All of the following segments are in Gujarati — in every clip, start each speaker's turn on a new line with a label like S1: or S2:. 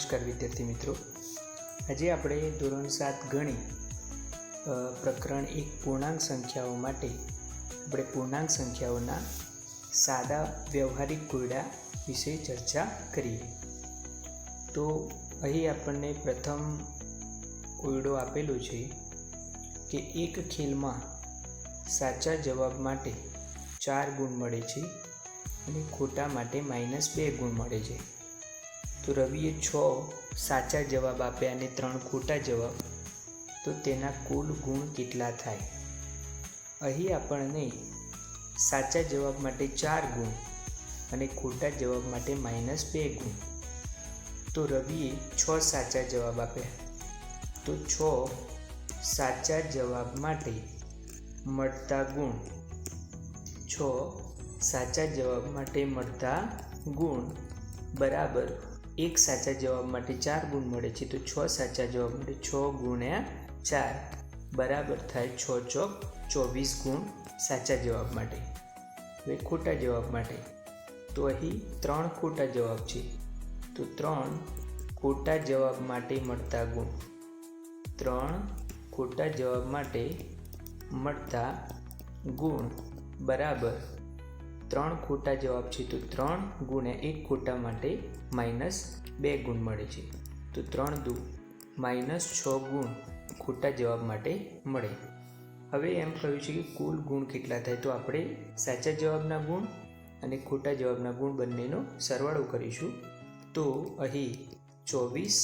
S1: નમસ્કાર વિદ્યાર્થી મિત્રો. આજે આપણે ધોરણ સાત ગણી પ્રકરણ એક પૂર્ણાંક સંખ્યાઓ માટે આપણે પૂર્ણાંક સંખ્યાઓના સાદા વ્યવહારિક કોયડા વિશે ચર્ચા કરીએ. તો અહીં આપણને પ્રથમ કોયડો આપેલો છે કે એક ખેલમાં સાચા જવાબ માટે ચાર ગુણ મળે છે અને ખોટા માટે માઇનસ બે ગુણ મળે છે. તો રવિએ છ સાચા જવાબ આપ્યા અને ત્રણ ખોટા જવાબ, તો તેના કુલ ગુણ કેટલા થાય? અહીં આપણને સાચા જવાબ માટે ચાર ગુણ અને ખોટા જવાબ માટે માઇનસ બે ગુણ. તો રવિએ છ સાચા જવાબ આપ્યા. તો છ સાચા જવાબ માટે મળતા ગુણ. છ સાચા જવાબ માટે મળતા ગુણ. બરાબર. એક સાચા જવાબ માટે ચાર ગુણ મળે છે, તો છ સાચા જવાબ માટે છ ગુણ્યા ચાર. બરાબર થાય છ ચોક ચોવીસ ગુણ સાચા જવાબ માટે. હવે ખોટા જવાબ માટે. તો અહીં ત્રણ ખોટા જવાબ છે. તો ત્રણ ખોટા જવાબ માટે મળતા ગુણ. ત્રણ ખોટા જવાબ માટે મળતા ગુણ. બરાબર. ત્રણ ખોટા જવાબ છે, તો ત્રણ ગુણ્યા એક ખોટા માટે માઇનસ બે ગુણ મળે છે. તો ત્રણ દુ, માઇનસ છ ગુણ ખોટા જવાબ માટે મળે. હવે એમ કહ્યું છે કે કુલ ગુણ કેટલા થાય, તો આપણે સાચા જવાબના ગુણ અને ખોટા જવાબના ગુણ બંનેનો સરવાળો કરીશું. તો અહીં ચોવીસ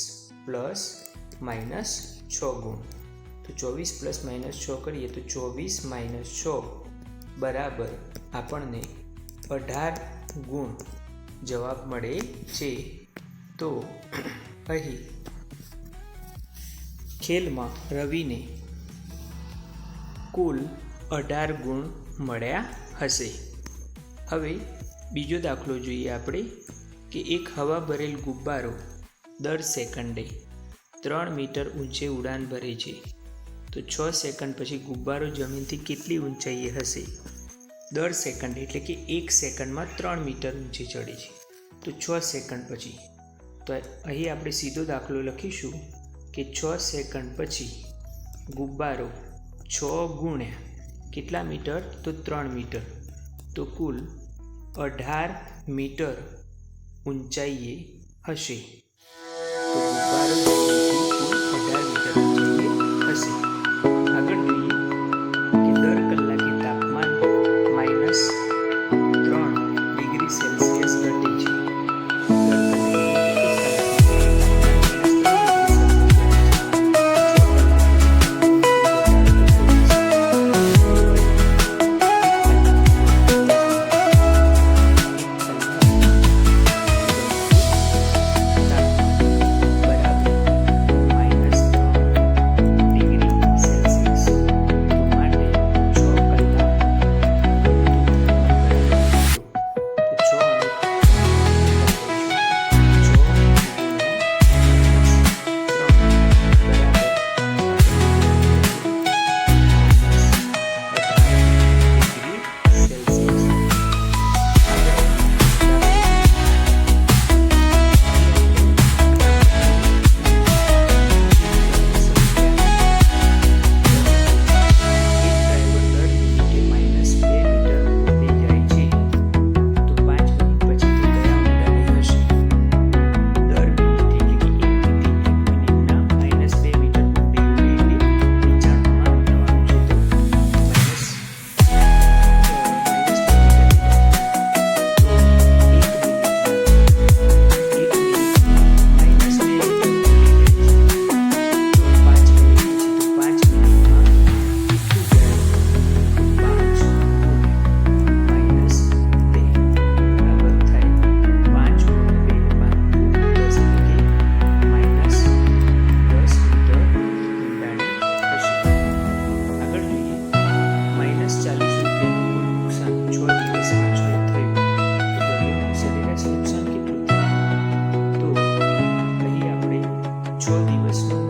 S1: પ્લસ માઇનસ છ ગુણ. તો ચોવીસ પ્લસ માઇનસ છ કરીએ, તો ચોવીસ માઇનસ છ બરાબર આપણને અઢાર ગુણ જવાબ મળે છે. તો અહીં ખેલમાં રવિને કુલ અઢાર ગુણ મળ્યા હશે. હવે બીજો દાખલો જોઈએ આપણે કે એક હવા ભરેલ ગુબ્બારો દર સેકન્ડે ત્રણ મીટર ઊંચે ઉડાન ભરે છે. તો છ સેકન્ડ પછી ગુબ્બારો જમીનથી કેટલી ઊંચાઈએ હશે? દર સેકન્ડ, એટલે કે એક સેકન્ડમાં ત્રણ મીટર ઊંચે ચડે છે. તો છ સેકન્ડ પછી, તો અહીં આપણે સીધો દાખલો લખીશું કે છ સેકન્ડ પછી ગુબ્બારો છ ગુણ્યા કેટલા મીટર? તો ત્રણ મીટર. તો કુલ અઢાર મીટર ઊંચાઈએ હશે. તો ગુબ્બારો અઢાર મીટર સરેરાશ નુકસાન કેટલું થાય તો અહીં આપણે છ દિવસનું